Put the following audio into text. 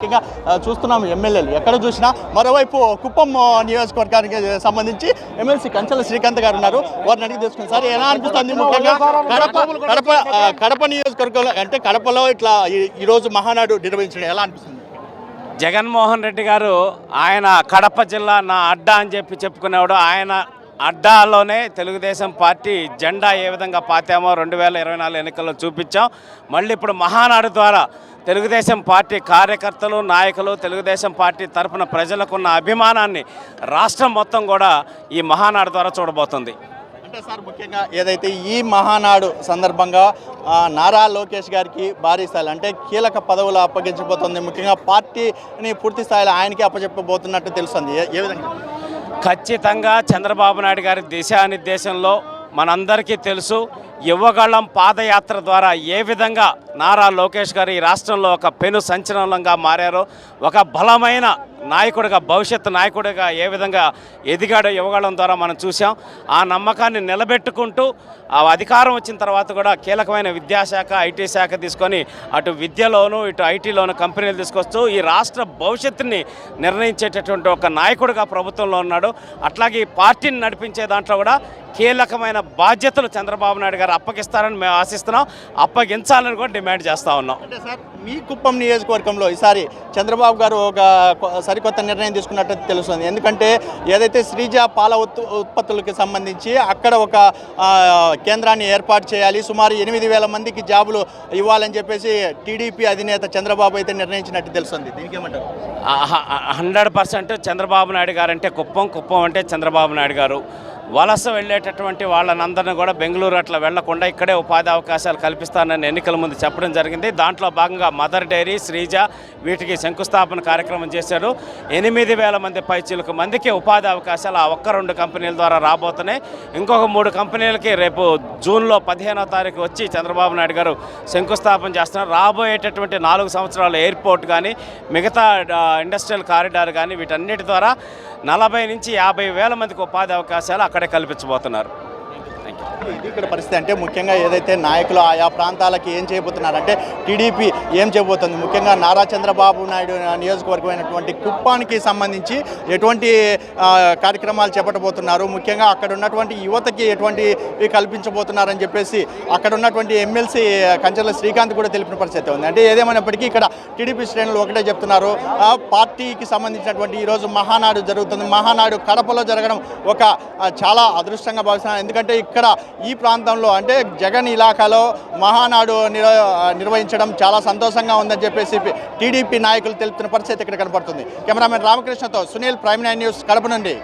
ముఖ్యంగా చూస్తున్నాం ఎమ్మెల్యేలు. ఎక్కడ చూసినా మరోవైపు కుప్పం నియోజకవర్గానికి సంబంధించి ఎమ్మెల్సీ కంచెల శ్రీకాంత్ గారు ఉన్నారు. వారిని అడిగి తెలుసుకుని సార్ ఎలా అనిపిస్తుంది ముఖ్యంగా కడప కడప కడప నియోజకవర్గంలో అంటే కడపలో ఇట్లా ఈ- ఈరోజు మహానాడు నిర్వహించడం ఎలా అనిపిస్తుంది? జగన్మోహన్ రెడ్డి గారు ఆయన కడప జిల్లా నా అడ్డా అని చెప్పి చెప్పుకునేవాడు. ఆయన అడ్డాలోనే తెలుగుదేశం పార్టీ జెండా ఏ విధంగా పాతామో రెండు వేల ఇరవై నాలుగు ఎన్నికల్లో చూపించాం. మళ్ళీ ఇప్పుడు మహానాడు ద్వారా తెలుగుదేశం పార్టీ కార్యకర్తలు నాయకులు తెలుగుదేశం పార్టీ తరఫున ప్రజలకున్న అభిమానాన్ని రాష్ట్రం మొత్తం కూడా ఈ మహానాడు ద్వారా చూడబోతుంది. అంటే సార్ ముఖ్యంగా ఏదైతే ఈ మహానాడు సందర్భంగా నారా లోకేష్ గారికి భారీ స్థాయిలో అంటే కీలక పదవులు అప్పగించబోతుంది. ముఖ్యంగా పార్టీని పూర్తి స్థాయిలో ఆయనకి అప్పచెప్పబోతున్నట్టు తెలుస్తుంది. ఏ విధంగా? ఖచ్చితంగా చంద్రబాబు నాయుడు గారి దిశానిర్దేశంలో మనందరికీ తెలుసు యువగళం పాదయాత్ర ద్వారా ఏ విధంగా నారా లోకేష్ గారు ఈ రాష్ట్రంలో ఒక పెను సంచలనంగా మారారో ఒక బలమైన నాయకుడిగా భవిష్యత్ నాయకుడిగా ఏ విధంగా ఎదిగాడో యువగళం ద్వారా మనం చూసాం ఆ నమ్మకాన్ని నిలబెట్టుకుంటూ ఆ అధికారం వచ్చిన తర్వాత కూడా కీలకమైన విద్యాశాఖ ఐటీ శాఖ తీసుకొని అటు విద్యలోను ఇటు ఐటీలోను కంపెనీలు తీసుకొస్తూ ఈ రాష్ట్ర భవిష్యత్తుని నిర్ణయించేటటువంటి ఒక నాయకుడిగా ప్రభుత్వంలో ఉన్నాడు. అట్లాగే ఈ పార్టీని నడిపించే దాంట్లో కూడా కీలకమైన బాధ్యతలు చంద్రబాబు నాయుడు గారు అప్పగిస్తారని మేము ఆశిస్తున్నాం. అప్పగించాలని కూడా డిమాండ్ చేస్తూ ఉన్నాం. అంటే సార్ మీ కుప్పం నియోజకవర్గంలో ఈసారి చంద్రబాబు గారు ఒక సరికొత్త నిర్ణయం తీసుకున్నట్టు తెలుస్తుంది. ఎందుకంటే ఏదైతే శ్రీజ పాల ఉత్ ఉత్పత్తులకి సంబంధించి అక్కడ ఒక కేంద్రాన్ని ఏర్పాటు చేయాలి సుమారు ఎనిమిది వేల మందికి జాబులు ఇవ్వాలని చెప్పేసి టీడీపీ అధినేత చంద్రబాబు అయితే నిర్ణయించినట్టు తెలుస్తుంది. దీనికి ఏమంటారు? హండ్రెడ్ పర్సెంట్ చంద్రబాబు నాయుడు గారు అంటే కుప్పం కుప్పం అంటే చంద్రబాబు నాయుడు గారు. వలస వెళ్ళేటటువంటి వాళ్ళనందరినీ కూడా బెంగళూరు అట్లా వెళ్ళకుండా ఇక్కడే ఉపాధి అవకాశాలు కల్పిస్తానని ఎన్నికల ముందు చెప్పడం జరిగింది. దాంట్లో భాగంగా మదర్ డైరీ శ్రీజ వీటికి శంకుస్థాపన కార్యక్రమం చేశారు. ఎనిమిది వేల మంది పైచీలకు మందికి ఉపాధి అవకాశాలు ఆ ఒక్క రెండు కంపెనీల ద్వారా రాబోతున్నాయి. ఇంకొక మూడు కంపెనీలకి రేపు జూన్లో పదిహేనో తారీఖు వచ్చి చంద్రబాబు నాయుడు గారు శంకుస్థాపన చేస్తున్నారు. రాబోయేటటువంటి నాలుగు సంవత్సరాల ఎయిర్పోర్ట్ కానీ మిగతా ఇండస్ట్రియల్ కారిడార్ కానీ వీటన్నిటి ద్వారా నలభై నుంచి యాభై వేల మందికి ఉపాధి అవకాశాలు అక్కడ అక్కడే కల్పించబోతున్నారు. ఇక్కడ పరిస్థితి అంటే ముఖ్యంగా ఏదైతే నాయకులు ఆయా ప్రాంతాలకి ఏం చేయబోతున్నారంటే టీడీపీ ఏం చేయబోతుంది? ముఖ్యంగా నారా చంద్రబాబు నాయుడు నియోజకవర్గమైనటువంటి కుప్పానికి సంబంధించి ఎటువంటి కార్యక్రమాలు చేపట్టబోతున్నారు? ముఖ్యంగా అక్కడ ఉన్నటువంటి యువతకి ఎటువంటి కల్పించబోతున్నారని చెప్పేసి అక్కడ ఉన్నటువంటి ఎమ్మెల్సీ కంచెల శ్రీకాంత్ కూడా తెలిపిన పరిస్థితి ఉంది. అంటే ఏదేమైనప్పటికీ ఇక్కడ టీడీపీ శ్రేణులు ఒకటే చెప్తున్నారు. పార్టీకి సంబంధించినటువంటి ఈరోజు మహానాడు జరుగుతుంది. మహానాడు కడపలో జరగడం ఒక చాలా అదృష్టంగా భావిస్తున్నాను ఎందుకంటే ఇక్కడ ఈ ప్రాంతంలో అంటే జగన్ ఇలాకాలో మహానాడు నిర్వహించడం చాలా సంతోషంగా ఉందని చెప్పేసి టీడీపీ నాయకులు తెలుపుతున్న పరిస్థితి ఇక్కడ కనపడుతుంది. Cameraman రామకృష్ణతో Sunil Prime nine news Kadapa నుండి.